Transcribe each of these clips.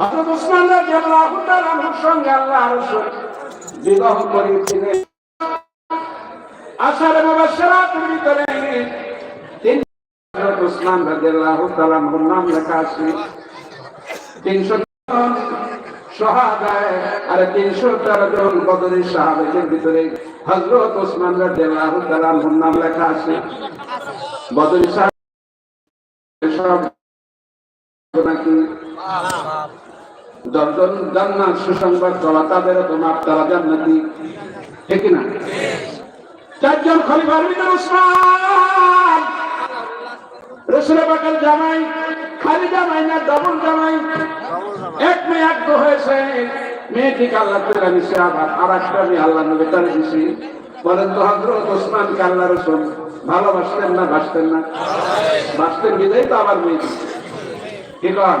হযরত ওসমান রাদিয়াল্লাহু তাআলার সঙ্গে আল্লাহ রাসূল বিবাহ করিয়েছিলেন আশার মুবাশশারাতের ভিতরে তিন হযরত ওসমান রাদিয়াল্লাহু তাআলার নাম লেখা আছে। তিনশো সহাদায় আর তিনশো তেরো জন বদরের সাহাবেদের ভিতরে হজরত ওসমান রাদিয়াল্লাহু তাআলার নাম লেখা আছে। বদরের সাহাব সব নাকি দশজন জান্নাত সুসংবাদ করা তাদেরও তো মাপ তারা জান্নাতি। ঠিক না? চারজন খলিফার ভিতরে উসমান রসুলের বাকাল জামাই খালি জামাই না ডবল জামাই। এক মেয়ে তো হয়েছে। মেয়েটিকে আল্লাহ করে দিছে আবার আর একটা মেয়ে আল্লাহ নবী তার দিছি বলেন তো হজরত রসুল, ভালোবাসতেন না বাসতেন না? বাসতেন বিদায় তো আবার মেয়ে কি কন?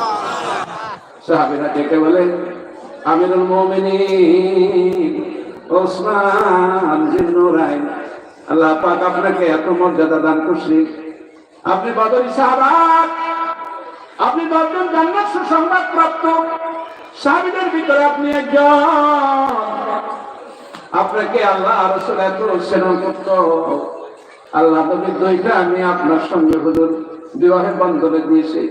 সাহাবীরা ডেকে বলেন আমিরুল মুমিনিন, ওসমান জিন্নুরাইন আল্লাহ পাক আপনাকে এত মর্যাদা দান করছি। আপনি বদরি সাহাবা, আপনি দশজন জান্নাত সুসংবাদ প্রাপ্ত। সাহাবীদের ভিতরে আপনি একজন। আপনাকে আল্লাহ রসুল এত সেবন করত। আল্লাহ নবীর দইটা আমি আপনার সঙ্গে হুজুর বিবাহের বন্ধনে দিয়েছি।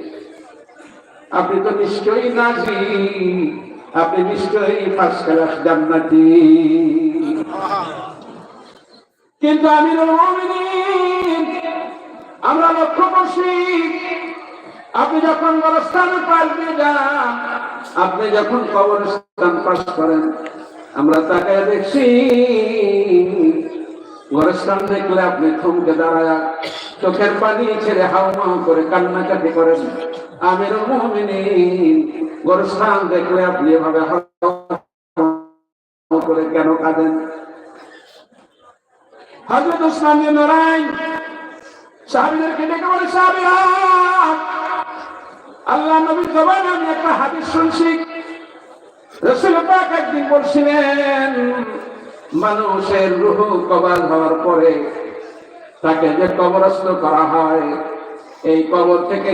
আপনি তো নিশ্চয়ই নাজি, আপনি নিশ্চয়ই ফার্স্ট ক্লাস জান্নাতি। কিন্তু আমি আমরা লক্ষ্য করছি, আপনি যখন গরস্থানে পাশ যান, আপনি যখন কবরস্থান পাশ করেন, আমরা তাকে দেখছি, গরস্থান দেখলে আপনি থমকে দাঁড়ায়, চোখের পানি ছেড়ে হাওমাও করে কান্নাকাটি করেন। আমির মুমিনিন। গরস্থান দেখলে আপনি এভাবে করে কেন কাঁদেন? বিন নুরাইন সাহাবীদেরকে ডেকে বলে আল্লাহ নবীর জবানে আমি একটা হাদিস শুনছি। রাসূল পাক একদিন বলছিলেন, মানুষের রুহ কবাল হওয়ার পরে তাকে যে কবরস্থ করা হয়, এই কবর থেকে